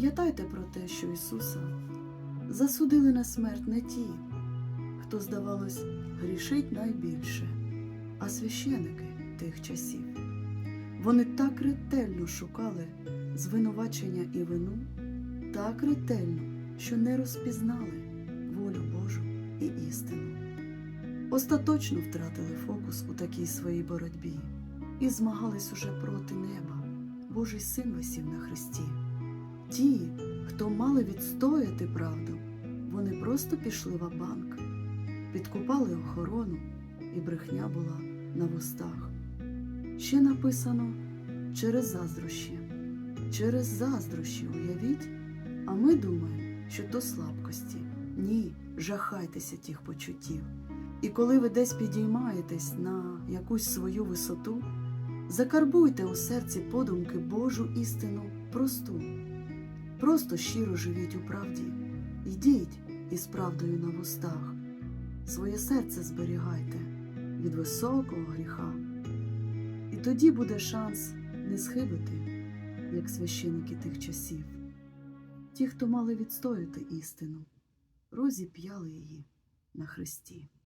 Пам'ятайте про те, що Ісуса засудили на смерть не ті, хто, здавалось, грішить найбільше, а священики тих часів. Вони так ретельно шукали звинувачення і вину, так ретельно, що не розпізнали волю Божу і істину. Остаточно втратили фокус у такій своїй боротьбі і змагались уже проти неба. Божий син висів на хресті. Ті, хто мали відстояти правду, вони просто пішли в банк підкупали охорону, і брехня була на вустах. Ще написано через заздрощі. Через заздрощі, уявіть, а ми думаємо, що то слабкості. Ні, жахайтеся тих почуттів. І коли ви десь підіймаєтесь на якусь свою висоту, закарбуйте у серці подумки Божу істину просту. Просто щиро живіть у правді, йдіть із правдою на вустах. Своє серце зберігайте від високого гріха. І тоді буде шанс не схибити, як священики тих часів. Ті, хто мали відстояти істину, розіп'яли її на хресті.